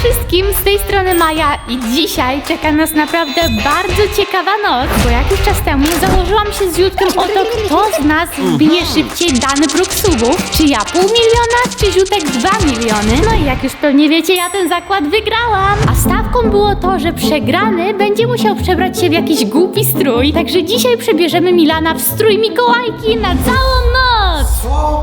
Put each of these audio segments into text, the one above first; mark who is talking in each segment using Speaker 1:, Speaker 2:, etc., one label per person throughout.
Speaker 1: wszystkim, z tej strony Maja i dzisiaj czeka nas naprawdę bardzo ciekawa noc, bo jakiś czas temu założyłam się z Jutkiem o to, kto z nas wbije szybciej dany próg subów. Czy ja pół miliona, czy Ziutek dwa miliony? No i jak już pewnie wiecie, ja ten zakład wygrałam. A stawką było to, że przegrany będzie musiał przebrać się w jakiś głupi strój, także dzisiaj przebierzemy Milana w strój Mikołajki na całą noc.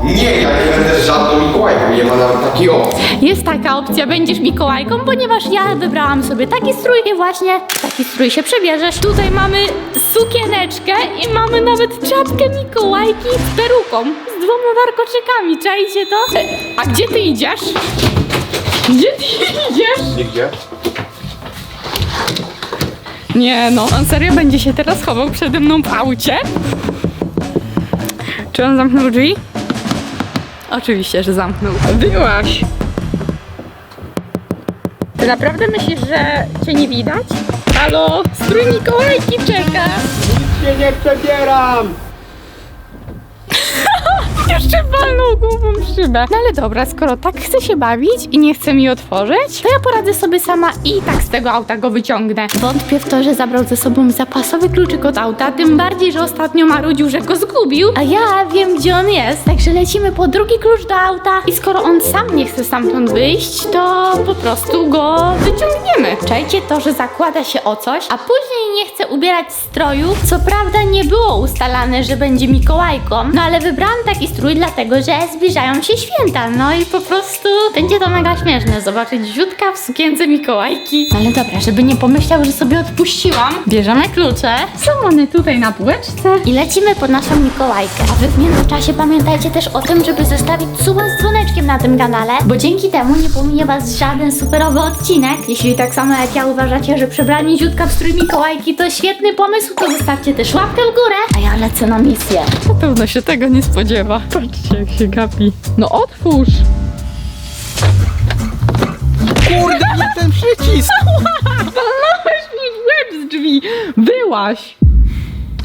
Speaker 2: Nie, ja nie będę żadną Mikołajką, nie ma nawet takiej opcji.
Speaker 1: Jest taka opcja, będziesz Mikołajką, ponieważ ja wybrałam sobie taki strój i właśnie w taki strój się przebierzesz. Tutaj mamy sukieneczkę i mamy nawet czapkę Mikołajki z peruką, z dwoma warkoczykami, czajcie to? E, A gdzie ty idziesz? Gdzie ty idziesz?
Speaker 2: Nigdzie?
Speaker 1: Nie no, on serio będzie się teraz chował przede mną w aucie? Czy on zamknął drzwi? Oczywiście, że zamknął. Byłaś! Ty naprawdę myślisz, że cię nie widać? Halo, strój Mikołajki czeka!
Speaker 2: Się nie przebieram!
Speaker 1: Jeszcze walnął głową w szybę. No ale dobra, skoro tak chce się bawić i nie chce mi otworzyć, to ja poradzę sobie sama i tak z tego auta go wyciągnę. Wątpię w to, że zabrał ze sobą zapasowy kluczyk od auta, tym bardziej, że ostatnio marudził, że go zgubił, a ja wiem, gdzie on jest. Także lecimy po drugi klucz do auta i skoro on sam nie chce stamtąd wyjść, to po prostu go wyciągniemy. Czajcie to, że zakłada się o coś, a później nie chce ubierać stroju. Co prawda nie było ustalane, że będzie Mikołajką, no ale wybrałam taki strój dlatego, że zbliżają się święta. No i po prostu będzie to mega śmieszne zobaczyć ziutka w sukience Mikołajki. Ale dobra, żeby nie pomyślał, że sobie odpuściłam, bierzemy klucze. Są one tutaj na półeczce. I lecimy pod naszą Mikołajkę. A wy w międzyczasie pamiętajcie też o tym, żeby zostawić suba z dzwoneczkiem na tym kanale, bo dzięki temu nie pominie was żaden superowy odcinek. Jeśli tak samo jak ja uważacie, że przebranie ziutka w strój Mikołajki to świetny pomysł, to zostawcie też łapkę w górę, a ja lecę na misję. Na pewno się tego nie spodziewa. Patrzcie, jak się gapi. No otwórz!
Speaker 2: Kurde, nie ten przycisk!
Speaker 1: Walnąłeś mi w łeb z drzwi! Byłaś!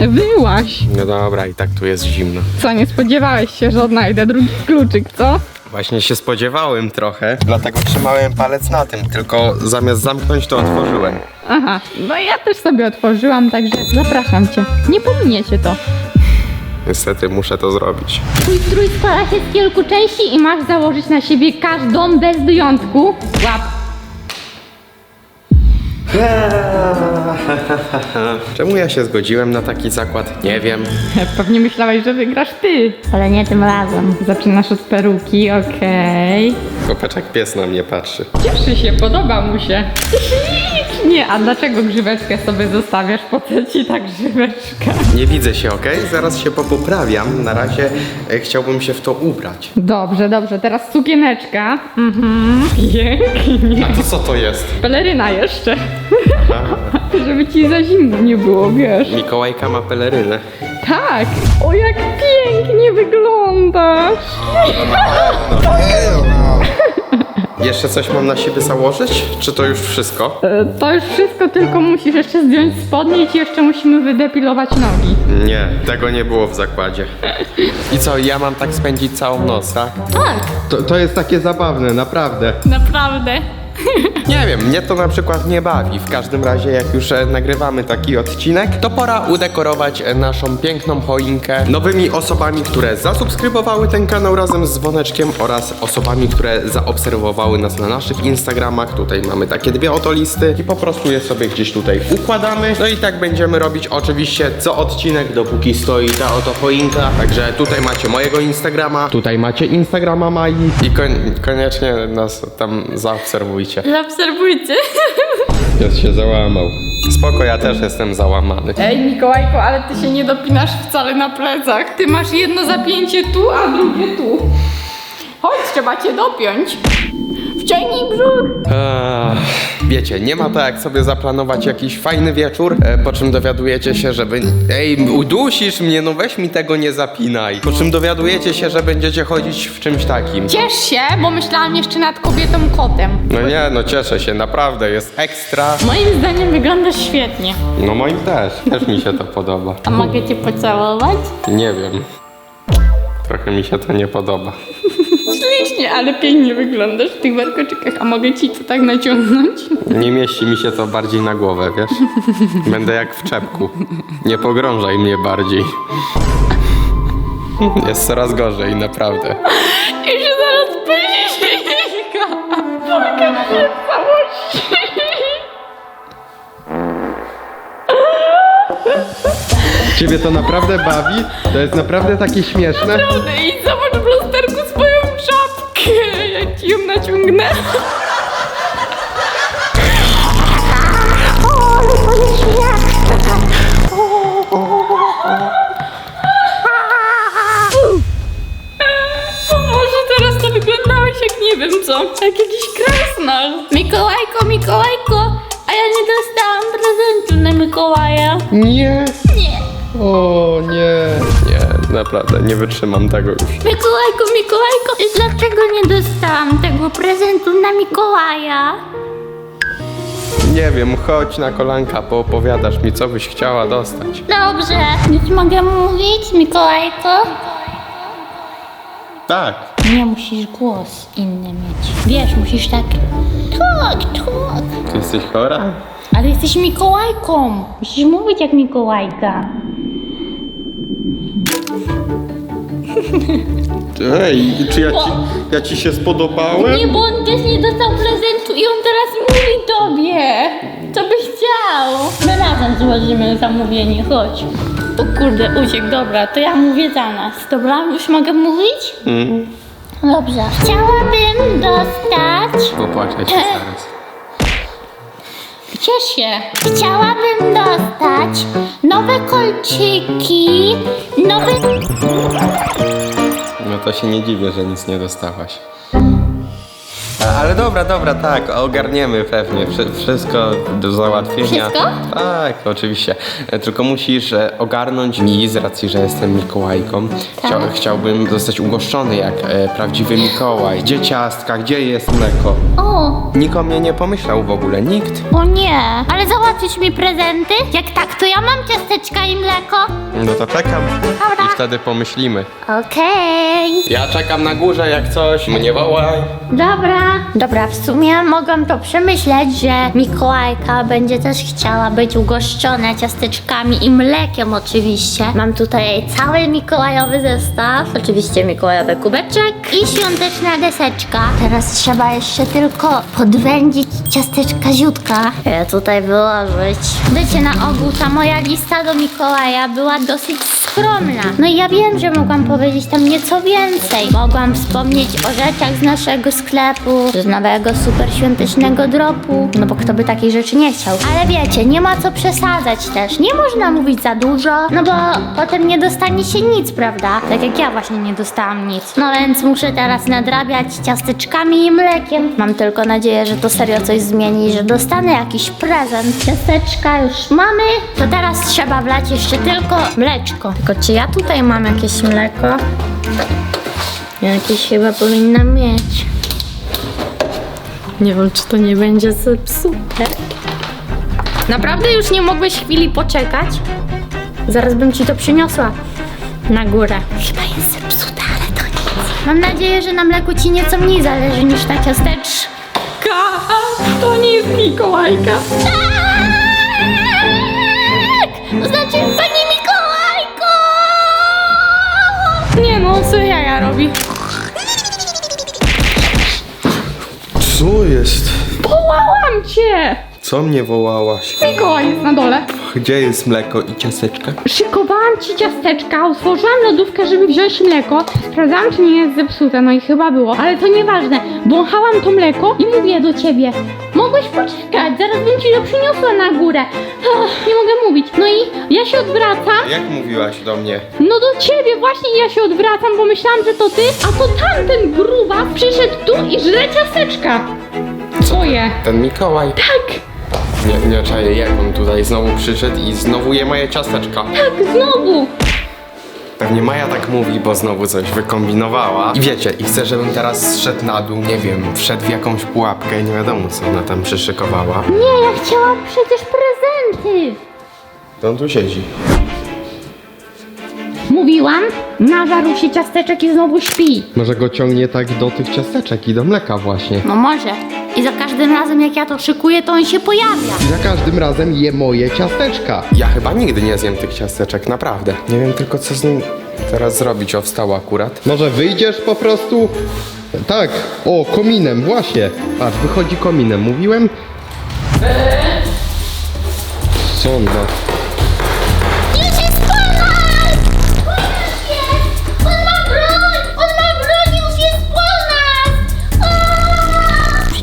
Speaker 1: Byłaś!
Speaker 2: No dobra, i tak tu jest zimno.
Speaker 1: Co, nie spodziewałeś się, że odnajdę drugi kluczyk, co?
Speaker 2: Właśnie się spodziewałem trochę, dlatego trzymałem palec na tym, tylko zamiast zamknąć to otworzyłem.
Speaker 1: Aha, no ja też sobie otworzyłam, także zapraszam cię. Nie pominiecie to.
Speaker 2: Niestety muszę to zrobić.
Speaker 1: Twój strój składa się z kilku części i masz założyć na siebie każdą bez wyjątku. Łap.
Speaker 2: Czemu ja się zgodziłem na taki zakład? Nie wiem.
Speaker 1: Pewnie myślałeś, że wygrasz ty. Ale nie tym razem. Zaczynasz od peruki, okej.
Speaker 2: Kopeczek pies na mnie patrzy.
Speaker 1: Cieszy się, podoba mu się. Ślicznie. A dlaczego grzyweczkę sobie zostawiasz? Po co ci ta grzyweczka?
Speaker 2: Nie widzę się, okej? Zaraz się popoprawiam. Na razie e, chciałbym się w to ubrać.
Speaker 1: Dobrze, dobrze. Teraz sukieneczka. Mhm. Pięknie.
Speaker 2: To co to jest?
Speaker 1: Peleryna jeszcze. Żeby ci za zimno nie było, wiesz.
Speaker 2: Mikołajka ma pelerynę.
Speaker 1: Tak. O, jak pięknie wyglądasz.
Speaker 2: Jeszcze coś mam na siebie założyć? Czy to już wszystko?
Speaker 1: E, To już wszystko, tylko musisz jeszcze zdjąć spodnie i jeszcze musimy wydepilować nogi.
Speaker 2: Nie, tego nie było w zakładzie. I co, ja mam tak spędzić całą noc, tak?
Speaker 1: Tak.
Speaker 2: To, to jest takie zabawne, naprawdę.
Speaker 1: Naprawdę.
Speaker 2: Nie wiem, mnie to na przykład nie bawi. W każdym razie, jak już e, nagrywamy taki odcinek, to pora udekorować e, naszą piękną choinkę nowymi osobami, które zasubskrybowały ten kanał razem z dzwoneczkiem oraz osobami, które zaobserwowały nas na naszych Instagramach. Tutaj mamy takie dwie oto listy i po prostu je sobie gdzieś tutaj układamy. No i tak będziemy robić oczywiście co odcinek, dopóki stoi ta oto choinka. Także tutaj macie mojego Instagrama, tutaj macie Instagrama Mai i kon- koniecznie nas tam zaobserwujcie.
Speaker 1: Zaobserwujcie.
Speaker 2: Pies się załamał. Spoko, ja też jestem załamany.
Speaker 1: Ej, Mikołajko, ale ty się nie dopinasz wcale na plecach. Ty masz jedno zapięcie tu, a drugie tu. Chodź, trzeba cię dopiąć. Wciągnij brzuch.
Speaker 2: Wiecie, nie ma to jak sobie zaplanować jakiś fajny wieczór, e, po czym dowiadujecie się, że wy... Ej, udusisz mnie, no weź mi tego nie zapinaj. Po czym dowiadujecie się, że będziecie chodzić w czymś takim.
Speaker 1: Ciesz się, bo myślałam jeszcze nad kobietą kotem.
Speaker 2: No nie, no cieszę się, naprawdę, jest ekstra.
Speaker 1: Moim zdaniem wyglądasz świetnie.
Speaker 2: No moim też, też mi się to podoba.
Speaker 1: A mogę cię pocałować?
Speaker 2: Nie wiem. Trochę mi się to nie podoba.
Speaker 3: Śmiesznie, ale pięknie wyglądasz w tych warkoczykach. A mogę ci to tak naciągnąć?
Speaker 2: Nie mieści mi się to bardziej na głowę, wiesz? Będę jak w czepku. Nie pogrążaj mnie bardziej. Jest coraz gorzej, naprawdę.
Speaker 3: I się zaraz pęka. Pokaż się w całości.
Speaker 2: Ciebie to naprawdę bawi? To jest naprawdę takie śmieszne?
Speaker 3: Naprawdę, i zobacz w lusterku swoją czapkę. Jak ci ją naciągnę. O Boże, teraz to wyglądałeś jak nie wiem co, jak jakiś krasnal. Mikołajko, Mikołajko, a ja nie dostałam prezentu na Mikołaja.
Speaker 2: Nie.
Speaker 3: Nie.
Speaker 2: O nie. Nie, naprawdę, nie wytrzymam tego już.
Speaker 3: Mikołajko, Mikołajko, i dlaczego nie dostałam Mikołaja?
Speaker 2: Nie wiem, chodź na kolanka, poopowiadasz mi, co byś chciała dostać.
Speaker 3: Dobrze. Już mogę mówić, Mikołajko?
Speaker 2: Tak.
Speaker 3: Nie musisz głos inny mieć. Wiesz, musisz tak... Tak, tak.
Speaker 2: Ty jesteś chora?
Speaker 3: Ale jesteś Mikołajką. Musisz mówić jak Mikołajka.
Speaker 2: Ej, czy ja ci, ja ci się spodobałem?
Speaker 3: Nie, bo on też nie dostał prezentu i on teraz mówi tobie. Co byś chciał? My razem złożymy zamówienie, chodź. O kurde, uciekł, dobra, to ja mówię za nas, dobra? Już mogę mówić?
Speaker 2: Mm.
Speaker 3: Dobrze. Chciałabym dostać...
Speaker 2: Popłaczę się zaraz.
Speaker 3: Ciesz się. Chciałabym dostać nowe kolczyki, nowe...
Speaker 2: No to się nie dziwię, że nic nie dostałaś. A, Ale dobra, dobra, tak, ogarniemy pewnie. Wszy- Wszystko do załatwienia.
Speaker 3: Wszystko?
Speaker 2: Tak, oczywiście. E, Tylko musisz e, ogarnąć mi z racji, że jestem Mikołajką. Chciał, chciałbym zostać ugoszczony jak e, prawdziwy Mikołaj. Gdzie ciastka, gdzie jest mleko?
Speaker 3: O,
Speaker 2: Nikt o mnie nie pomyślał w ogóle, nikt.
Speaker 3: o nie. Ale załatwisz mi prezenty? Jak tak, to ja mam ciasteczka i mleko.
Speaker 2: No to czekam
Speaker 3: Dobra.
Speaker 2: i wtedy pomyślimy.
Speaker 3: Okej.
Speaker 2: Ja czekam na górze jak coś, mnie wołaj.
Speaker 3: Dobra. Dobra, w sumie mogłam to przemyśleć, że Mikołajka będzie też chciała być ugoszczona ciasteczkami i mlekiem oczywiście. Mam tutaj cały mikołajowy zestaw, oczywiście mikołajowy kubeczek i świąteczna deseczka. Teraz trzeba jeszcze tylko podwędzić ciasteczka ziutka. Je tutaj wyłożyć. Wiecie, na ogół ta moja lista do Mikołaja była dosyć skromna. No i ja wiem, że mogłam powiedzieć tam nieco więcej. Mogłam wspomnieć o rzeczach z naszego sklepu, z nowego super świątecznego dropu. No bo kto by takiej rzeczy nie chciał. Ale wiecie, nie ma co przesadzać też. Nie można mówić za dużo, no bo potem nie dostanie się nic, prawda? Tak jak ja właśnie nie dostałam nic. No więc muszę teraz nadrabiać ciasteczkami i mlekiem. Mam tylko nadzieję, że to serio coś zmieni, że dostanę jakiś prezent. Ciasteczka już mamy, to teraz trzeba wlać jeszcze tylko mleczko. Tylko czy ja tutaj mam jakieś mleko? Jakieś chyba powinnam mieć. Nie wiem, czy to nie będzie zepsute. Naprawdę już nie mogłeś chwili poczekać? Zaraz bym ci to przyniosła na górę. Chyba jest zepsute, ale to nic. Mam nadzieję, że na mleku ci nieco mniej zależy niż ta ciasteczka. To nie jest Mikołajka. Tak! To znaczy pani Mikołajko! Nie no, co jaja robi?
Speaker 2: Co jest?
Speaker 3: Wołałam cię!
Speaker 2: Co mnie wołałaś?
Speaker 3: Mikołaj jest na dole.
Speaker 2: Gdzie jest mleko i ciasteczka?
Speaker 3: Szykowałam ci ciasteczka, otworzyłam lodówkę, żeby wziąć mleko. Sprawdzałam, czy nie jest zepsute, no i chyba było. Ale to nieważne. Wąchałam to mleko i mówię do ciebie. Mogłeś poczekać, zaraz bym ci to przyniosła na górę. Ach, nie mogę mówić. No i ja się odwracam.
Speaker 2: Jak mówiłaś do mnie?
Speaker 3: No do ciebie właśnie ja się odwracam, bo myślałam, że to ty, a to tamten gruba przyszedł tu i żre ciasteczka. Twoje.
Speaker 2: Ten Mikołaj.
Speaker 3: Tak,
Speaker 2: Nie, nie czaję, jak on tutaj znowu przyszedł i znowu je moje ciasteczka.
Speaker 3: tak, znowu.
Speaker 2: Pewnie Maja tak mówi, bo znowu coś wykombinowała. I wiecie, i chce, żebym teraz zszedł na dół, nie wiem, wszedł w jakąś pułapkę i nie wiadomo, co ona tam przyszykowała.
Speaker 3: Nie, ja chciałam przecież prezenty.
Speaker 2: To on tu siedzi.
Speaker 1: Mówiłam, nażarł się ciasteczek i znowu śpi.
Speaker 2: Może go ciągnie tak do tych ciasteczek i do mleka właśnie.
Speaker 1: No może. I za każdym razem jak ja to szykuję, to on się pojawia.
Speaker 2: I za każdym razem je moje ciasteczka. Ja chyba nigdy nie zjem tych ciasteczek, naprawdę. Nie wiem tylko co z nim teraz zrobić, o wstał akurat. Może wyjdziesz po prostu? Tak, o, kominem, właśnie. Patrz, wychodzi kominem, mówiłem? Co on ma?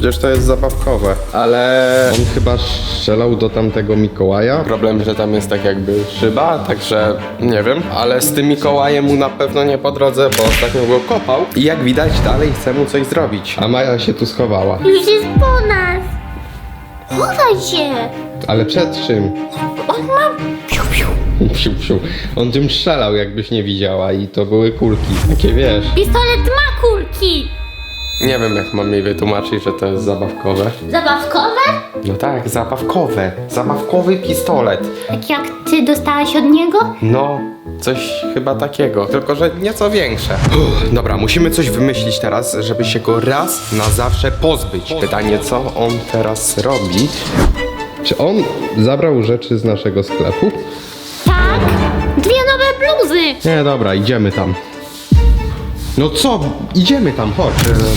Speaker 2: Przecież to jest zabawkowe. Ale on chyba strzelał do tamtego Mikołaja. Problem, że tam jest tak jakby szyba, także nie wiem. Ale z tym Mikołajem mu na pewno nie po drodze, bo ostatnio go kopał. I jak widać dalej chce mu coś zrobić. A Maja się tu schowała.
Speaker 1: Już jest po nas! Chowaj się!
Speaker 2: Ale przed czym?
Speaker 1: On ma... Piu, piu.
Speaker 2: Psiu, psiu. On tym strzelał, jakbyś nie widziała i to były kulki. Takie wiesz.
Speaker 1: Pistolet ma!
Speaker 2: Nie wiem jak mam jej wytłumaczyć, że to jest zabawkowe.
Speaker 1: Zabawkowe?
Speaker 2: No tak, zabawkowe. Zabawkowy pistolet.
Speaker 1: Tak jak ty dostałeś od niego?
Speaker 2: No, coś chyba takiego, tylko że nieco większe. Uff, dobra, musimy coś wymyślić teraz, żeby się go raz na zawsze pozbyć. Pytanie, co on teraz robi? Czy on zabrał rzeczy z naszego sklepu?
Speaker 1: Tak! Dwie nowe bluzy!
Speaker 2: Nie, dobra, idziemy tam. No co? Idziemy tam, chodź.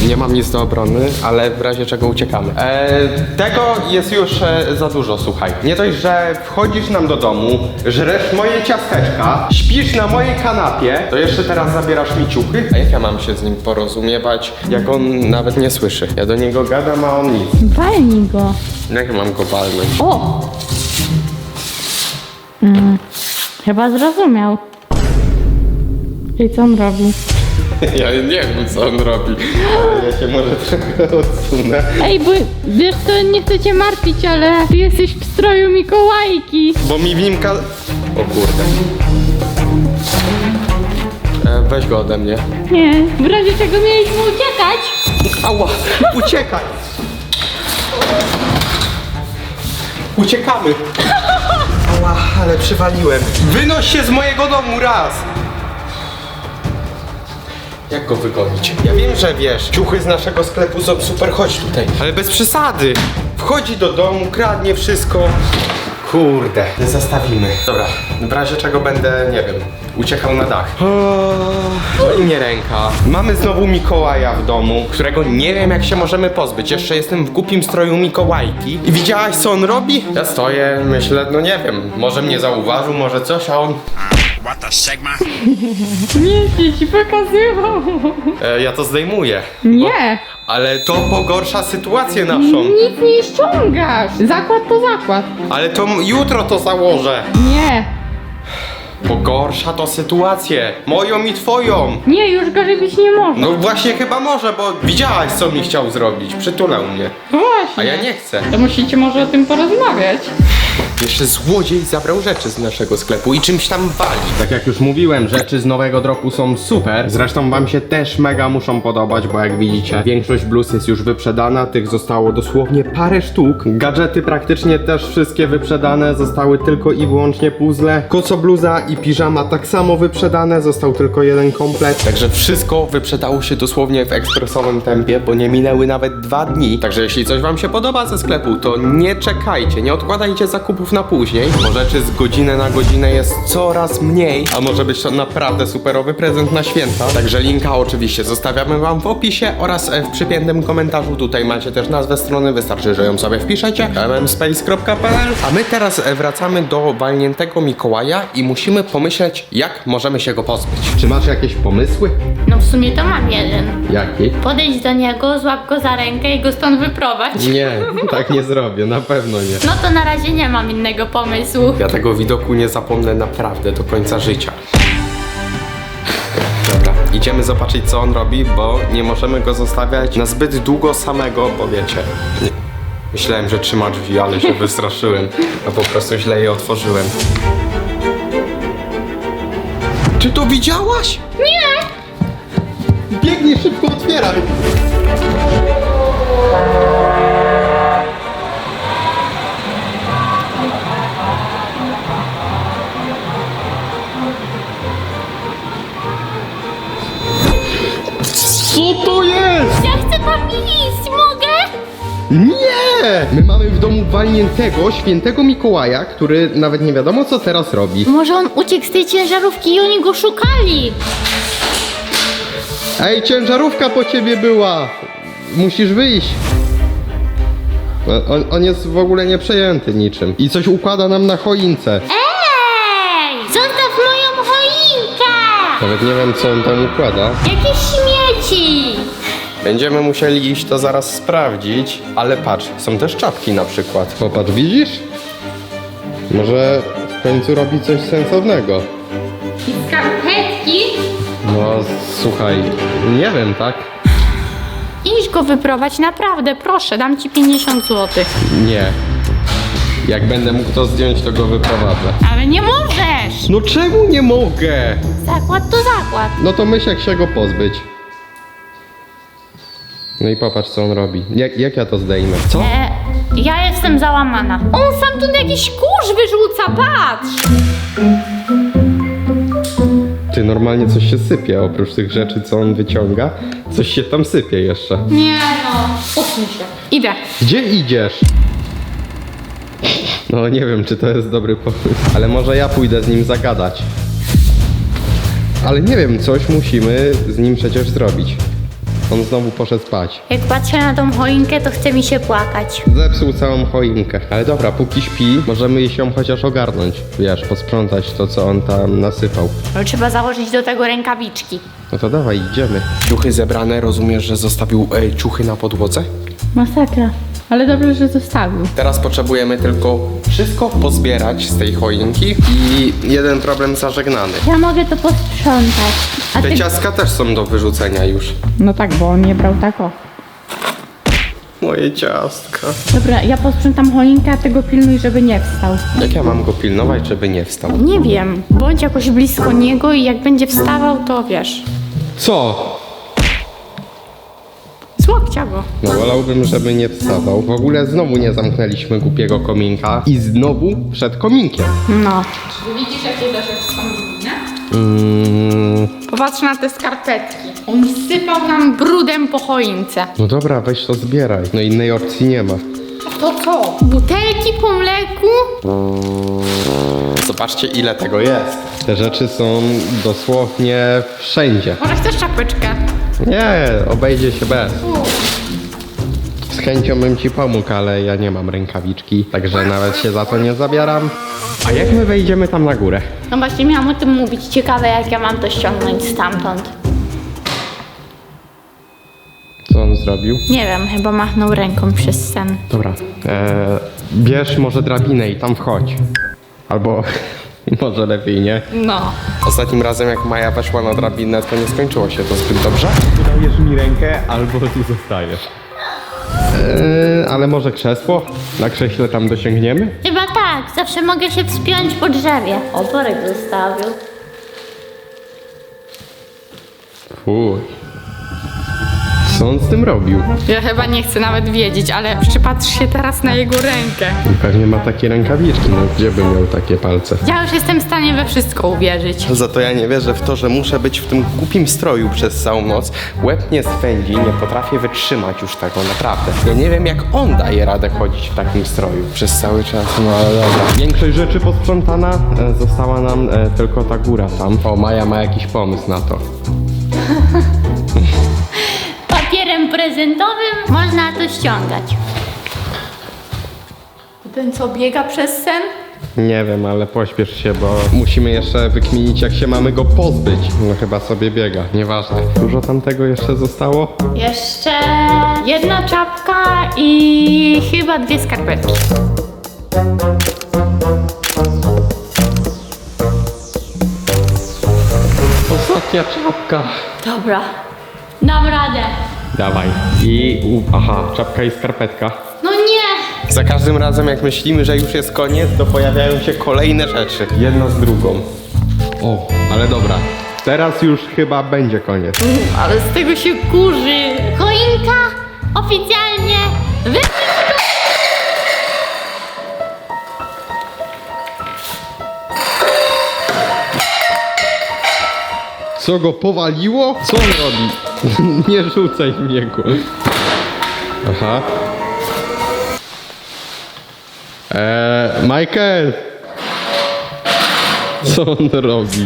Speaker 2: Nie mam nic do obrony, ale w razie czego uciekamy. E, tego jest już e, za dużo, słuchaj. Nie dość, że wchodzisz nam do domu, żresz moje ciasteczka, śpisz na mojej kanapie, to jeszcze teraz zabierasz mi ciuchy? A jak ja mam się z nim porozumiewać, jak on nawet nie słyszy? Ja do niego gadam, a on nic.
Speaker 1: Walnij go.
Speaker 2: Jak mam go walnąć?
Speaker 1: O! Mm, chyba zrozumiał. I co on robi?
Speaker 2: Ja nie wiem, co on robi, ale ja się może trochę odsunę.
Speaker 1: Ej, bo wiesz co, nie chcę cię martwić, ale ty jesteś w stroju Mikołajki.
Speaker 2: Bo mi w nim ka... O kurde. E, weź go ode mnie.
Speaker 1: Nie, w razie czego mieliśmy uciekać.
Speaker 2: Ała, uciekaj! Uciekamy! Ała, ale przywaliłem. Wynoś się z mojego domu raz! Jak go wygonić? Ja wiem, że wiesz, ciuchy z naszego sklepu są super, chodź tutaj. Ale bez przesady. Wchodzi do domu, kradnie wszystko. Kurde, zostawimy. Dobra, w razie czego będę, nie wiem, uciekał na dach. No i nie ręka. Mamy znowu Mikołaja w domu, którego nie wiem jak się możemy pozbyć. Jeszcze jestem w głupim stroju Mikołajki. I widziałaś co on robi? Ja stoję, myślę, no nie wiem, może mnie zauważył, może coś, a on...
Speaker 4: What the Sigma?
Speaker 1: Nie, ci pokazywał.
Speaker 2: E, ja to zdejmuję.
Speaker 1: Nie,
Speaker 2: Ale to pogorsza sytuację naszą.
Speaker 1: nic nie ściągasz. Zakład to zakład.
Speaker 2: Ale to m- jutro to założę.
Speaker 1: Nie,
Speaker 2: Pogorsza to sytuację. Moją i twoją.
Speaker 1: nie, już gorzej być nie może.
Speaker 2: No właśnie chyba może, bo widziałaś co mi chciał zrobić. Przytulał mnie.
Speaker 1: No właśnie.
Speaker 2: A ja nie chcę.
Speaker 1: To musicie może o tym porozmawiać.
Speaker 2: Jeszcze złodziej zabrał rzeczy z naszego sklepu i czymś tam wali. Tak jak już mówiłem, rzeczy z nowego dropu są super. Zresztą wam się też mega muszą podobać, bo jak widzicie, większość bluz jest już wyprzedana, tych zostało dosłownie parę sztuk. Gadżety praktycznie też wszystkie wyprzedane, zostały tylko i wyłącznie puzzle. Koco bluza i piżama tak samo wyprzedane, został tylko jeden komplet. Także wszystko wyprzedało się dosłownie w ekspresowym tempie, bo nie minęły nawet dwa dni. Także jeśli coś wam się podoba ze sklepu, to nie czekajcie, nie odkładajcie zakupów na później, bo rzeczy z godziny na godzinę jest coraz mniej, a może być to naprawdę superowy prezent na święta. Także linka oczywiście zostawiamy wam w opisie oraz e, w przypiętym komentarzu. Tutaj macie też nazwę strony, wystarczy, że ją sobie wpiszecie mmspace.pl A my teraz e, wracamy do walniętego Mikołaja i musimy pomyśleć, jak możemy się go pozbyć. Czy masz jakieś pomysły?
Speaker 1: No w sumie to mam jeden.
Speaker 2: Jaki?
Speaker 1: Podejdź do niego, złap go za rękę i go stąd wyprowadź.
Speaker 2: Nie, tak nie zrobię, na pewno nie.
Speaker 1: No to na razie nie mam innego pomysłu.
Speaker 2: Ja tego widoku nie zapomnę naprawdę do końca życia. Dobra, idziemy zobaczyć co on robi, bo nie możemy go zostawiać na zbyt długo samego, bo wiecie. Myślałem, że trzyma drzwi, ale się wystraszyłem, a po prostu źle je otworzyłem. Czy to widziałaś?
Speaker 1: Nie!
Speaker 2: Biegnij szybko, otwieraj! tam iść mogę? Nie! My mamy w domu walniętego, świętego Mikołaja, który nawet nie wiadomo co teraz robi.
Speaker 1: Może on uciekł z tej ciężarówki i oni go szukali.
Speaker 2: Ej, ciężarówka po ciebie była! Musisz wyjść. On, on jest w ogóle nieprzejęty niczym. I coś układa nam na choince.
Speaker 1: Ej! Zostaw moją choinkę!
Speaker 2: Nawet nie wiem co on tam układa.
Speaker 1: Jakie śmieci!
Speaker 2: Będziemy musieli iść to zaraz sprawdzić, ale patrz, są też czapki na przykład. Popatrz, widzisz? Może w końcu robi coś sensownego.
Speaker 1: I skarpetki?
Speaker 2: No słuchaj, nie wiem, tak?
Speaker 1: Idź go wyprowadź, naprawdę, proszę, dam ci 50 zł.
Speaker 2: Nie. Jak będę mógł to zdjąć, to go wyprowadzę.
Speaker 1: Ale nie możesz!
Speaker 2: No czemu nie mogę?
Speaker 1: Zakład to zakład.
Speaker 2: No to myśl jak się go pozbyć. No i popatrz co on robi. Jak, jak ja to zdejmę? Co?
Speaker 1: E, ja jestem załamana. On sam tu jakiś kurz wyrzuca, patrz!
Speaker 2: Ty normalnie coś się sypie, oprócz tych rzeczy co on wyciąga. Coś się tam sypie jeszcze.
Speaker 1: Nie no, usuń się. Idę.
Speaker 2: Gdzie idziesz? No nie wiem, czy to jest dobry pomysł. Ale może ja pójdę z nim zagadać. Ale nie wiem, coś musimy z nim przecież zrobić. On znowu poszedł spać.
Speaker 1: Jak patrzę na tą choinkę, to chce mi się płakać.
Speaker 2: Zepsuł całą choinkę. Ale dobra, póki śpi, możemy się chociaż ogarnąć. Wiesz, posprzątać to, co on tam nasypał.
Speaker 1: Ale trzeba założyć do tego rękawiczki.
Speaker 2: No to dawaj, idziemy. Ciuchy zebrane, rozumiesz, że zostawił e, ciuchy na podłodze?
Speaker 1: Masakra. Ale dobrze, że zostawił.
Speaker 2: Teraz potrzebujemy tylko wszystko pozbierać z tej choinki i jeden problem zażegnany.
Speaker 1: Ja mogę to posprzątać. A
Speaker 2: Te
Speaker 1: ty...
Speaker 2: ciastka też są do wyrzucenia już.
Speaker 1: No tak, bo on nie brał tako.
Speaker 2: Moje ciastka.
Speaker 1: Dobra, ja posprzątam choinkę, a tego pilnuj, żeby nie wstał.
Speaker 2: Jak ja mam go pilnować, żeby nie wstał?
Speaker 1: Nie wiem. Bądź jakoś blisko niego i jak będzie wstawał, to wiesz.
Speaker 2: Co?
Speaker 1: Go.
Speaker 2: No wolałbym, żeby nie wstawał. W ogóle znowu nie zamknęliśmy głupiego kominka i znowu przed kominkiem.
Speaker 1: No. Czy widzisz, jakie też są brudne?
Speaker 2: Mm,
Speaker 1: Popatrz na te skarpetki. On sypał nam brudem po choince.
Speaker 2: no dobra, weź to zbieraj. No innej opcji nie ma.
Speaker 1: To co? Butelki po mleku?
Speaker 2: Zobaczcie ile tego jest. Te rzeczy są dosłownie wszędzie.
Speaker 1: Może chcesz czapeczkę?
Speaker 2: Nie, obejdzie się bez. Z chęcią bym ci pomógł, ale ja nie mam rękawiczki, także nawet się za to nie zabieram. A jak my wejdziemy tam na górę?
Speaker 1: No właśnie miałam o tym mówić. Ciekawe, jak ja mam to ściągnąć stamtąd.
Speaker 2: Co on zrobił?
Speaker 1: Nie wiem, chyba machnął ręką przez sen.
Speaker 2: Dobra, e, bierz może drabinę i tam wchodź. Albo może lepiej nie.
Speaker 1: No.
Speaker 2: Ostatnim razem jak Maja weszła na drabinę, to nie skończyło się to zbyt dobrze. Dajesz mi rękę, albo tu zostajesz. E, ale może krzesło? Na krześle tam dosięgniemy?
Speaker 1: Chyba tak, zawsze mogę się wspiąć po drzewie. Oporek zostawił.
Speaker 2: Fuj. Co on z tym robił?
Speaker 1: Ja chyba nie chcę nawet wiedzieć, ale przypatrz się teraz na jego rękę.
Speaker 2: Pewnie ma takie rękawiczki, no gdzie by miał takie palce?
Speaker 1: Ja już jestem w stanie we wszystko uwierzyć.
Speaker 2: Za to ja nie wierzę w to, że muszę być w tym głupim stroju przez całą noc. Łeb mnie swędzi, nie potrafię wytrzymać już tego, naprawdę. Ja nie wiem jak on daje radę chodzić w takim stroju przez cały czas, no ale dobra. Większość rzeczy posprzątana, e, została nam e, tylko ta góra tam. O, Maja ma jakiś pomysł na to.
Speaker 1: Prezentowym można to ściągać. Ten co biega przez sen?
Speaker 2: Nie wiem, ale pośpiesz się, bo musimy jeszcze wykminić jak się mamy go pozbyć. No chyba sobie biega, nieważne. Dużo tam tego jeszcze zostało?
Speaker 1: Jeszcze jedna czapka i chyba dwie skarpetki.
Speaker 2: Ostatnia czapka.
Speaker 1: Dobra, dam radę.
Speaker 2: Dawaj. I u, aha, czapka i skarpetka.
Speaker 1: No nie!
Speaker 2: Za każdym razem jak myślimy, że już jest koniec, to pojawiają się kolejne rzeczy. Jedna z drugą. O, ale dobra. Teraz już chyba będzie koniec.
Speaker 1: Ale z tego się kurzy. Choinka oficjalnie wy...
Speaker 2: Co go powaliło? Co on robi? Nie rzucaj mnie go. Aha. Eee, Michael! Co on robi?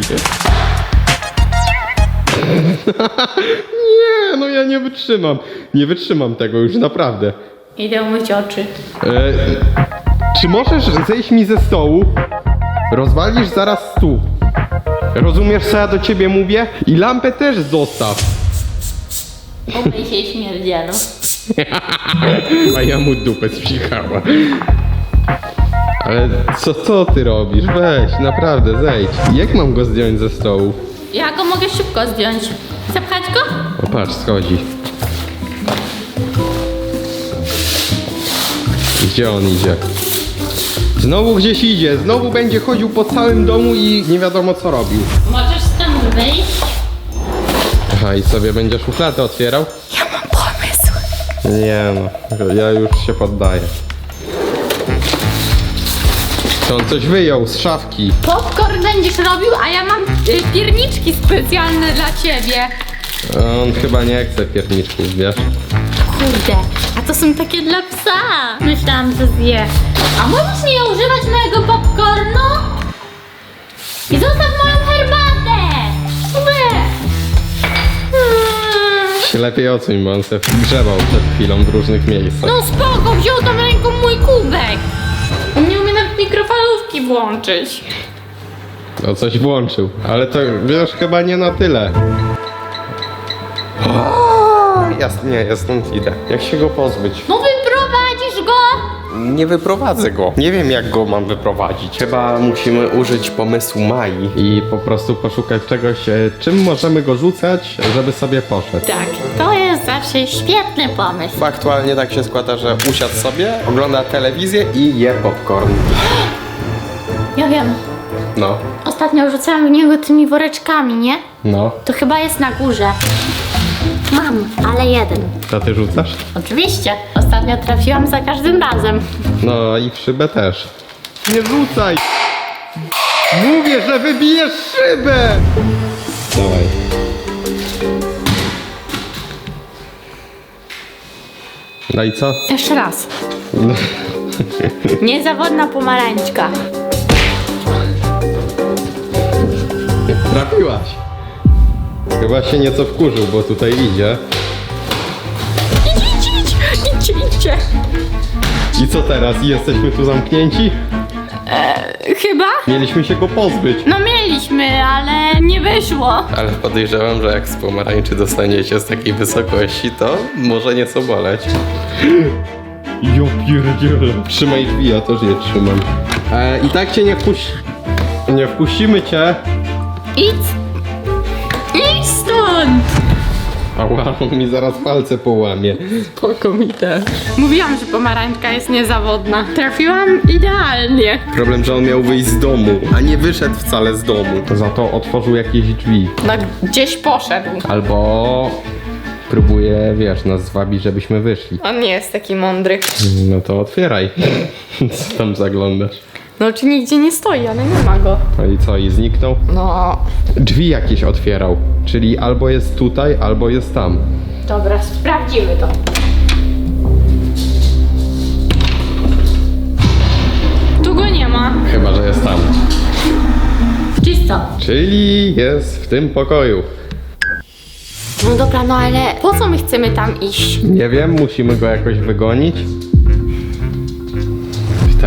Speaker 2: nie, no ja nie wytrzymam. Nie wytrzymam tego już naprawdę.
Speaker 1: Idę umyć oczy.
Speaker 2: E, czy możesz zejść mi ze stołu? Rozwalisz zaraz stół. Rozumiesz, co ja do ciebie mówię? I lampę też zostaw.
Speaker 1: Umyj się śmierdzielu.
Speaker 2: A ja mu dupę spsikała. Ale co, co ty robisz? Weź, naprawdę, zejdź. Jak mam go zdjąć ze stołu?
Speaker 1: Ja go mogę szybko zdjąć. Zapchać go?
Speaker 2: O patrz, schodzi. Gdzie on idzie? Znowu gdzieś idzie, znowu będzie chodził po całym domu i nie wiadomo co robił.
Speaker 1: Możesz stąd wyjść?
Speaker 2: I sobie będzie szufladę otwierał?
Speaker 1: Ja mam pomysł.
Speaker 2: Nie no, ja już się poddaję. To on coś wyjął z szafki.
Speaker 1: Popcorn będziesz robił, a ja mam y, pierniczki specjalne dla ciebie.
Speaker 2: On chyba nie chce pierniczków, wiesz?
Speaker 1: Kurde, a to są takie dla psa. Myślałam, że zje. A możesz nie używać mojego popcornu? I zostaw moją herbatę!
Speaker 2: Lepiej odsuń, bo on se grzebał przed chwilą w różnych miejscach.
Speaker 1: No spoko, wziął tam ręką mój kubek. On nie umie nawet mikrofalówki włączyć.
Speaker 2: No coś włączył, ale to wiesz chyba nie na tyle. Jasne, nie, ja stąd idę. Jak się go pozbyć?
Speaker 1: No go!
Speaker 2: Nie wyprowadzę go. Nie wiem jak go mam wyprowadzić. Chyba musimy użyć pomysłu Mai i po prostu poszukać czegoś, e, czym możemy go rzucać, żeby sobie poszedł.
Speaker 1: Tak, to jest zawsze świetny pomysł.
Speaker 2: Bo aktualnie tak się składa, że usiadł sobie, ogląda telewizję i je popcorn.
Speaker 1: Ja wiem,
Speaker 2: No,
Speaker 1: ostatnio rzucałam w niego tymi woreczkami, nie?
Speaker 2: no.
Speaker 1: To chyba jest na górze. Mam, ale jeden.
Speaker 2: To ty rzucasz?
Speaker 1: Oczywiście. Ostatnio trafiłam za każdym razem.
Speaker 2: No i w szybę też. Nie rzucaj! Mówię, że wybijesz szybę! Dawaj. No i co?
Speaker 1: Jeszcze raz. Niezawodna pomarańczka.
Speaker 2: Trafiłaś. Chyba się nieco wkurzył, bo tutaj idzie.
Speaker 1: Idź, idź, idź, idźcie, idźcie.
Speaker 2: I co teraz? Jesteśmy tu zamknięci?
Speaker 1: Chyba?
Speaker 2: Mieliśmy się go pozbyć.
Speaker 1: No mieliśmy, ale nie wyszło.
Speaker 2: Ale podejrzewam, że jak z pomarańczy dostaniecie z takiej wysokości, to może nieco boleć. Jo pierdziele. Trzymaj drzwi, ja też je trzymam. E, I tak cię nie wpuści... Nie wpuścimy cię.
Speaker 1: Idź
Speaker 2: Ała, on mi zaraz palce połamie.
Speaker 1: Spoko mi też. Mówiłam, że pomarańczka jest niezawodna. Trafiłam idealnie.
Speaker 2: Problem, że on miał wyjść z domu, a nie wyszedł wcale z domu. Za to otworzył jakieś drzwi.
Speaker 1: No gdzieś poszedł.
Speaker 2: Albo próbuje, wiesz, nas zwabić, żebyśmy wyszli.
Speaker 1: On nie jest taki mądry.
Speaker 2: No to otwieraj. Co tam zaglądasz?
Speaker 1: No czy nigdzie nie stoi, ale nie ma go.
Speaker 2: No i co, i zniknął?
Speaker 1: No,
Speaker 2: Drzwi jakieś otwierał, czyli albo jest tutaj, albo jest tam.
Speaker 1: dobra, sprawdzimy to. Tu go nie ma.
Speaker 2: Chyba, że jest tam.
Speaker 1: Czysto.
Speaker 2: Czyli jest w tym pokoju.
Speaker 1: No dobra, no ale po co my chcemy tam iść?
Speaker 2: Nie wiem, musimy go jakoś wygonić.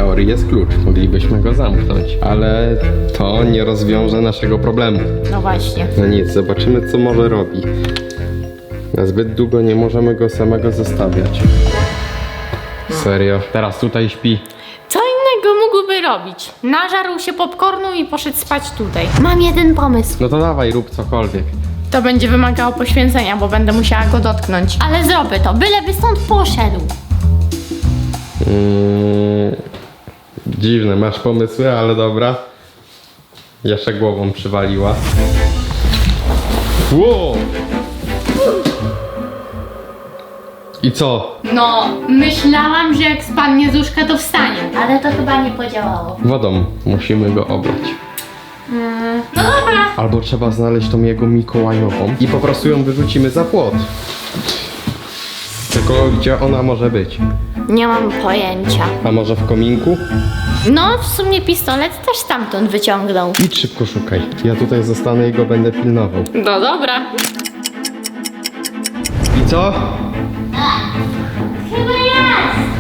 Speaker 2: Teorii jest klucz, moglibyśmy go zamknąć, ale to nie rozwiąże naszego problemu.
Speaker 1: No właśnie.
Speaker 2: No nic, zobaczymy co może robi. Na zbyt długo nie możemy go samego zostawiać. Serio, teraz tutaj śpi.
Speaker 1: Co innego mógłby robić? Nażarł się popcornu i poszedł spać tutaj. Mam jeden pomysł.
Speaker 2: No to dawaj, rób cokolwiek.
Speaker 1: To będzie wymagało poświęcenia, bo będę musiała go dotknąć. Ale zrobię to, byleby stąd poszedł.
Speaker 2: Mm, dziwne, masz pomysły, ale dobra. Jeszcze głową przywaliła. Wow! I co?
Speaker 1: No, myślałam, że jak spadnie z łóżka, to wstanie. Ale to chyba nie podziałało.
Speaker 2: Wodą musimy go oblać.
Speaker 1: No dobra.
Speaker 2: Albo trzeba znaleźć tą jego Mikołajową i po prostu ją wyrzucimy za płot. Tylko gdzie ona może być?
Speaker 1: Nie mam pojęcia.
Speaker 2: A może w kominku?
Speaker 1: No, w sumie pistolet też stamtąd wyciągnął.
Speaker 2: Idź szybko szukaj. Ja tutaj zostanę i go będę pilnował.
Speaker 1: No dobra.
Speaker 2: I co?
Speaker 1: Chyba jest.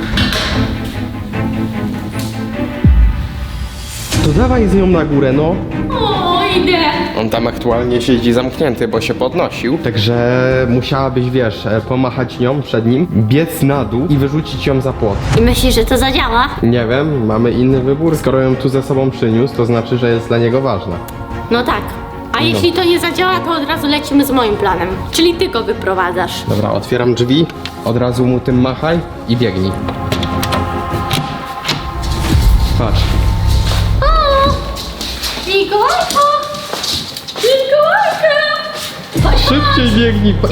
Speaker 2: To dawaj z nią na górę, no.
Speaker 1: O, idę.
Speaker 2: On tam aktualnie siedzi zamknięty, bo się podnosił. Także musiałabyś, wiesz, e, pomachać nią przed nim, biec na dół i wyrzucić ją za płot.
Speaker 1: I myślisz, że to zadziała?
Speaker 2: Nie wiem, mamy inny wybór. Skoro ją tu ze sobą przyniósł, to znaczy, że jest dla niego ważna.
Speaker 1: No tak. A jeśli to nie zadziała, to od razu lecimy z moim planem. Czyli ty go wyprowadzasz.
Speaker 2: Dobra, otwieram drzwi, od razu mu tym machaj i biegnij. Patrz.
Speaker 1: Mikołajko! Mikołajka!
Speaker 2: Szybciej biegnij! Pa-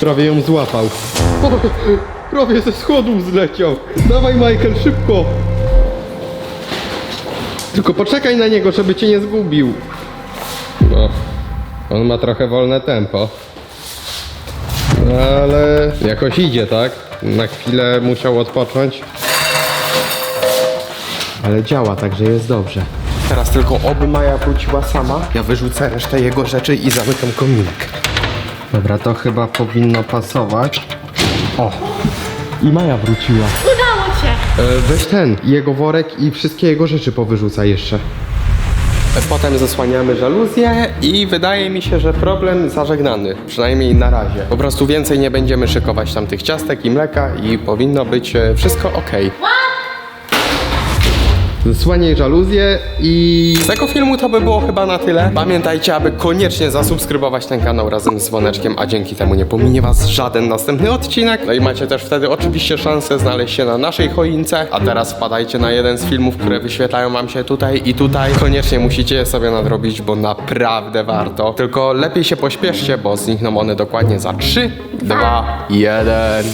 Speaker 2: Prawie ją złapał. O, prawie ze schodów zleciał. Dawaj Michael, szybko! Tylko poczekaj na niego, żeby cię nie zgubił. No, on ma trochę wolne tempo. No, ale jakoś idzie, tak? Na chwilę musiał odpocząć. Ale działa, także jest dobrze. Teraz tylko oby Maja wróciła sama. Ja wyrzucę resztę jego rzeczy i zamykam kominek. Dobra, to chyba powinno pasować. O! I Maja wróciła.
Speaker 1: udało się!
Speaker 2: E, weź ten, jego worek i wszystkie jego rzeczy powyrzuca jeszcze. Potem zasłaniamy żaluzję i wydaje mi się, że problem zażegnany, przynajmniej na razie. Po prostu więcej nie będziemy szykować tam tych ciastek i mleka i powinno być e, wszystko ok. Zasłaniaj żaluzję i... Z tego filmu to by było chyba na tyle. Pamiętajcie, aby koniecznie zasubskrybować ten kanał razem z dzwoneczkiem, a dzięki temu nie pominie was żaden następny odcinek. No i macie też wtedy oczywiście szansę znaleźć się na naszej choince. A teraz wpadajcie na jeden z filmów, które wyświetlają wam się tutaj i tutaj. Koniecznie musicie je sobie nadrobić, bo naprawdę warto. Tylko lepiej się pośpieszcie, bo znikną one dokładnie za 3, 2, 1.